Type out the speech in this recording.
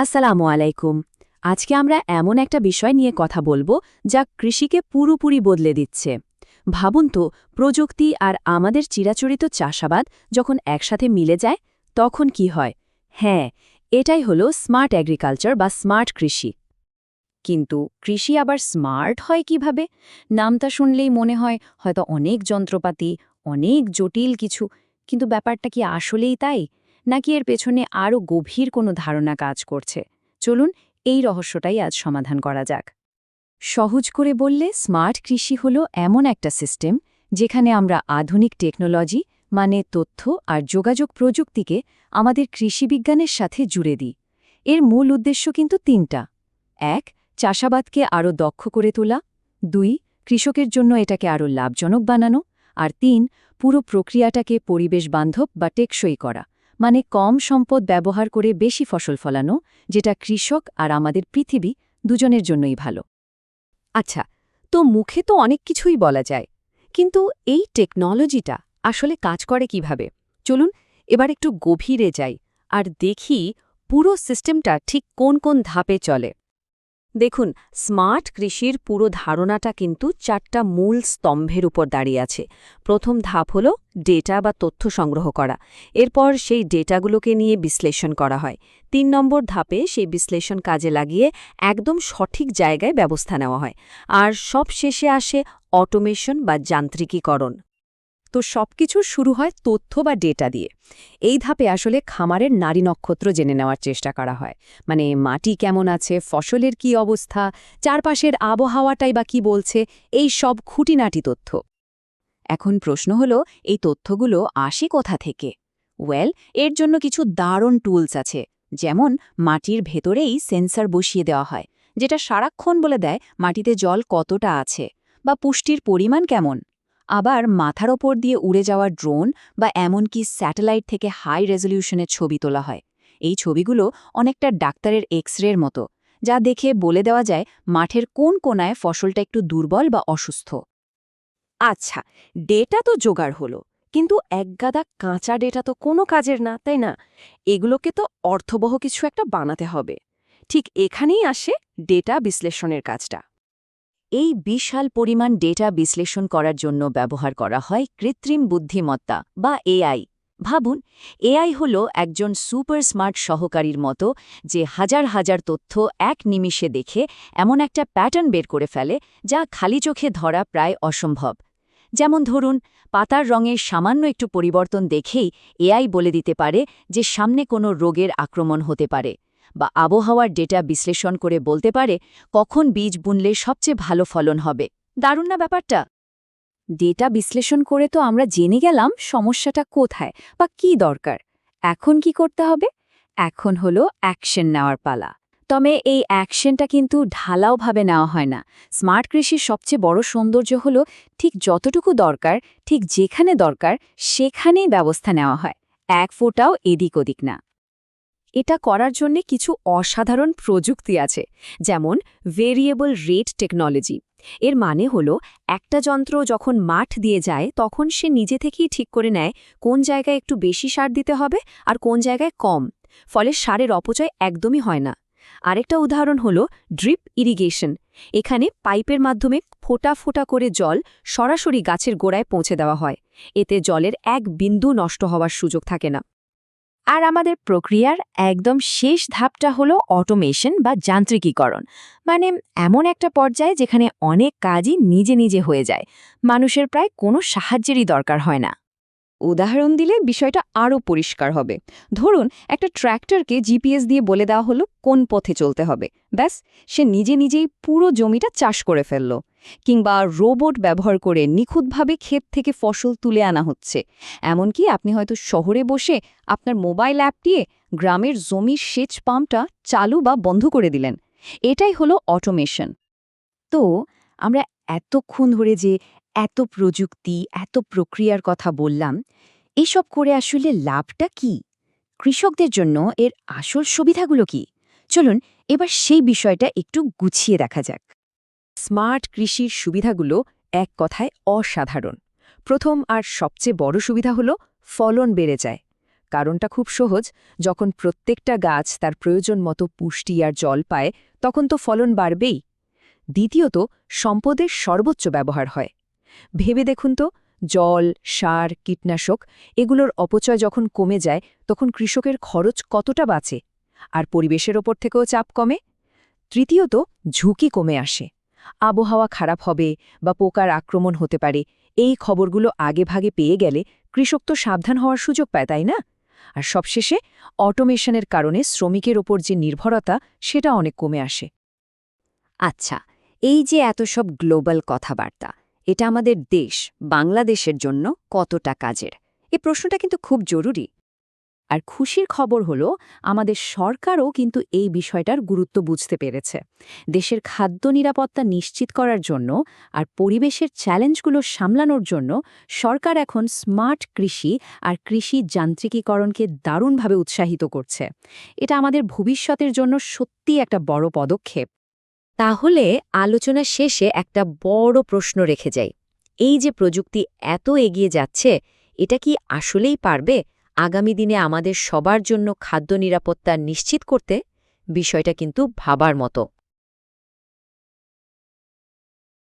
আসসালামু আলাইকুম। আজকে আমরা এমন একটা বিষয় নিয়ে কথা বলব যা কৃষিকে পুরোপুরি বদলে দিচ্ছে। ভাবুন তো, প্রযুক্তি আর আমাদের চিরাচরিত চাষাবাদ যখন একসাথে মিলে যায়, তখন কি হয়? হ্যাঁ এটাই হলো স্মার্ট অ্যাগ্রিকালচার বা স্মার্ট কৃষি। কিন্তু কৃষি আবার স্মার্ট হয় কীভাবে? নামটা শুনলেই মনে হয় হয়তো অনেক যন্ত্রপাতি, অনেক জটিল কিছু, কিন্তু ব্যাপারটা কি আসলেই তাই? নাকি এর পেছনে আরও গভীর কোনো ধারণা কাজ করছে? চলুন এই রহস্যটাই আজ সমাধান করা যাক। সহজ করে বললে, স্মার্ট কৃষি হল এমন একটা সিস্টেম যেখানে আমরা আধুনিক টেকনোলজি মানে তথ্য আর যোগাযোগ প্রযুক্তিকে আমাদের কৃষিবিজ্ঞানের সাথে জুড়ে দিই। এর মূল উদ্দেশ্য কিন্তু তিনটা। এক, চাষাবাদকে আরও দক্ষ করে তোলা। দুই, কৃষকের জন্য এটাকে আরও লাভজনক বানানো। আর তিন, পুরো প্রক্রিয়াটাকে পরিবেশ বান্ধব বা টেকসই করা। মানে কম সম্পদ ব্যবহার করে বেশি ফসল ফলানো, যেটা কৃষক আর আমাদের পৃথিবী দুজনের জন্যই ভালো। আচ্ছা তো মুখে তো অনেক কিছুই বলা যায়, কিন্তু এই টেকনোলজিটা আসলে কাজ করে কীভাবে? চলুন এবার একটু গভীরে যাই আর দেখি পুরো সিস্টেমটা ঠিক কোন কোন ধাপে চলে। দেখুন, স্মার্ট কৃষির পুরো ধারণাটা কিন্তু চারটা মূল স্তম্ভের উপর দাঁড়িয়ে আছে। প্রথম ধাপ হল ডেটা বা তথ্য সংগ্রহ করা। এরপর সেই ডেটাগুলোকে নিয়ে বিশ্লেষণ করা হয়। তিন নম্বর ধাপে সেই বিশ্লেষণ কাজে লাগিয়ে একদম সঠিক জায়গায় ব্যবস্থা নেওয়া হয়। আর সব শেষে আসে অটোমেশন বা যান্ত্রিকীকরণ। তো সবকিছুর শুরু হয় তথ্য বা ডেটা দিয়ে। এই ধাপে আসলে খামারের নারী নক্ষত্র জেনে নেওয়ার চেষ্টা করা হয়। মানে মাটি কেমন আছে, ফসলের কি অবস্থা, চারপাশের আবহাওয়াটাই বা কি বলছে, এই সব খুঁটিনাটি তথ্য। এখন প্রশ্ন হলো, এই তথ্যগুলো আসে কোথা থেকে? ওয়েল, এর জন্য কিছু দারুণ টুলস আছে, যেমন মাটির ভেতরেই সেন্সর বসিয়ে দেওয়া হয়, যেটা সারাক্ষণ বলে দেয় মাটিতে জল কতটা আছে, বা পুষ্টির পরিমাণ কেমন। আবার মাথার ওপর দিয়ে উড়ে যাওয়া ড্রোন বা এমনকি স্যাটেলাইট থেকে হাই রেজলিউশনের ছবি তোলা হয়। এই ছবিগুলো অনেকটা ডাক্তারের এক্স রের মতো, যা দেখে বলে দেওয়া যায় মাঠের কোন কোনায় ফসলটা একটু দুর্বল বা অসুস্থ। আচ্ছা ডেটা তো জোগাড় হলো, কিন্তু একগাদা কাঁচা ডেটা তো কোনো কাজের না, তাই না? এগুলোকে তো অর্থবহ কিছু একটা বানাতে হবে। ঠিক এখানেই আসে ডেটা বিশ্লেষণের কাজটা। এই বিশাল পরিমাণ ডেটা বিশ্লেষণ করার জন্য ব্যবহার করা হয় কৃত্রিম বুদ্ধিমত্তা বা এআই। ভাবুন, এআই হল একজন সুপার স্মার্ট সহকারীর মতো যে হাজার হাজার তথ্য এক নিমিষে দেখে এমন একটা প্যাটার্ন বের করে ফেলে যা খালি চোখে ধরা প্রায় অসম্ভব। যেমন ধরুন, পাতার রঙের সামান্য একটু পরিবর্তন দেখেই এআই বলে দিতে পারে যে সামনে কোনো রোগের আক্রমণ হতে পারে। বা আবহাওয়ার ডেটা বিশ্লেষণ করে বলতে পারে কখন বীজ বুনলে সবচেয়ে ভালো ফলন হবে। দারুণ না ব্যাপারটা? ডেটা বিশ্লেষণ করে তো আমরা জেনে গেলাম সমস্যাটা কোথায় বা কি দরকার। এখন কি করতে হবে? এখন হলো অ্যাকশন নেওয়ার পালা। তবে এই অ্যাকশনটা কিন্তু ঢালাওভাবে নেওয়া হয় না। স্মার্ট কৃষির সবচেয়ে বড় সৌন্দর্য হল ঠিক যতটুকু দরকার, ঠিক যেখানে দরকার, সেখানেই ব্যবস্থা নেওয়া হয়। এক ফোটাও এদিক ওদিক না। এটা করার জন্য কিছু অসাধারণ প্রযুক্তি আছে, যেমন ভেরিয়েবল রেট টেকনোলজি এর মানে হল, একটা যন্ত্র যখন মাঠ দিয়ে যায়, তখন সে নিজে থেকেই ঠিক করে নেয় কোন জায়গায় একটু বেশি সার দিতে হবে আর কোন জায়গায় কম, ফলে সারের অপচয় একদমই হয় না। আরেকটা উদাহরণ হল ড্রিপ ইরিগেশন এখানে পাইপের মাধ্যমে ফোটা ফোটা করে জল সরাসরি গাছের গোড়ায় পৌঁছে দেওয়া হয়। এতে জলের এক বিন্দু নষ্ট হওয়ার সুযোগ থাকে না। আর আমাদের প্রক্রিয়ার একদম শেষ ধাপটা হলো অটোমেশন বা যান্ত্রিকীকরণ। মানে এমন একটা পর্যায়ে যেখানে অনেক কাজই নিজে নিজে হয়ে যায়। মানুষের প্রায় কোনো সাহায্যেরই দরকার হয় না। উদাহরণ দিলে বিষয়টা আরও পরিষ্কার হবে। ধরুন, একটা ট্র্যাক্টরকে জিপিএস দিয়ে বলে দেওয়া হলো কোন পথে চলতে হবে। ব্যাস, সে নিজে নিজেই পুরো জমিটা চাষ করে ফেলল। কিংবা রোবট ব্যবহার করে নিখুঁতভাবে ক্ষেত থেকে ফসল তুলে আনা হচ্ছে। এমনকি আপনি হয়তো শহরে বসে আপনার মোবাইল অ্যাপ দিয়ে গ্রামের জমির সেচ পাম্পটা চালু বা বন্ধ করে দিলেন। এটাই হলো অটোমেশন। তো আমরা এতক্ষণ ধরে যে এত প্রযুক্তি, এত প্রক্রিয়ার কথা বললাম, এসব করে আসলে লাভটা কি? কৃষকদের জন্য এর আসল সুবিধাগুলো কি? চলুন এবার সেই বিষয়টা একটু গুছিয়ে দেখা যাক। স্মার্ট কৃষির সুবিধাগুলো এক কথায় অসাধারণ। প্রথম আর সবচেয়ে বড় সুবিধা হল ফলন বেড়ে যায়। কারণটা খুব সহজ, যখন প্রত্যেকটা গাছ তার প্রয়োজন মতো পুষ্টি আর জল পায়, তখন তো ফলন বাড়বেই। দ্বিতীয়ত, সম্পদের সর্বোচ্চ ব্যবহার হয়। ভেবে দেখুন তো, জল, সার, কীটনাশক, এগুলোর অপচয় যখন কমে যায়, তখন কৃষকের খরচ কতটা বাঁচে? আর পরিবেশের ওপর থেকেও চাপ কমে? তৃতীয়ত, ঝুঁকি কমে আসে। আবহাওয়া খারাপ হবে বা পোকার আক্রমণ হতে পারে, এই খবরগুলো আগেভাগে পেয়ে গেলে কৃষক তো সাবধান হওয়ার সুযোগ পায়, তাই না? আর সবশেষে, অটোমেশনের কারণে শ্রমিকের ওপর যে নির্ভরতা, সেটা অনেক কমে আসে। আচ্ছা এই যে এত সব গ্লোবাল কথাবার্তা, এটা আমাদের দেশ, বাংলাদেশের জন্য কতটা কাজের? এ প্রশ্নটা কিন্তু খুব জরুরি। আর খুশির খবর হলো, আমাদের সরকারও কিন্তু এই বিষয়টার গুরুত্ব বুঝতে পেরেছে। দেশের খাদ্য নিরাপত্তা নিশ্চিত করার জন্য আর পরিবেশের চ্যালেঞ্জগুলো সামলানোর জন্য সরকার এখন স্মার্ট কৃষি আর কৃষি যান্ত্রিকীকরণকে দারুণভাবে উৎসাহিত করছে। এটা আমাদের ভবিষ্যতের জন্য সত্যি একটা বড় পদক্ষেপ। তাহলে আলোচনা শেষে একটা বড় প্রশ্ন রেখে যাই। এই যে প্রযুক্তি এত এগিয়ে যাচ্ছে, এটা কি আসলেই পারবে? আগামী দিনে আমাদের সবার জন্য খাদ্য নিরাপত্তা নিশ্চিত করতে বিষয়টা কিন্তু ভাবার মতো।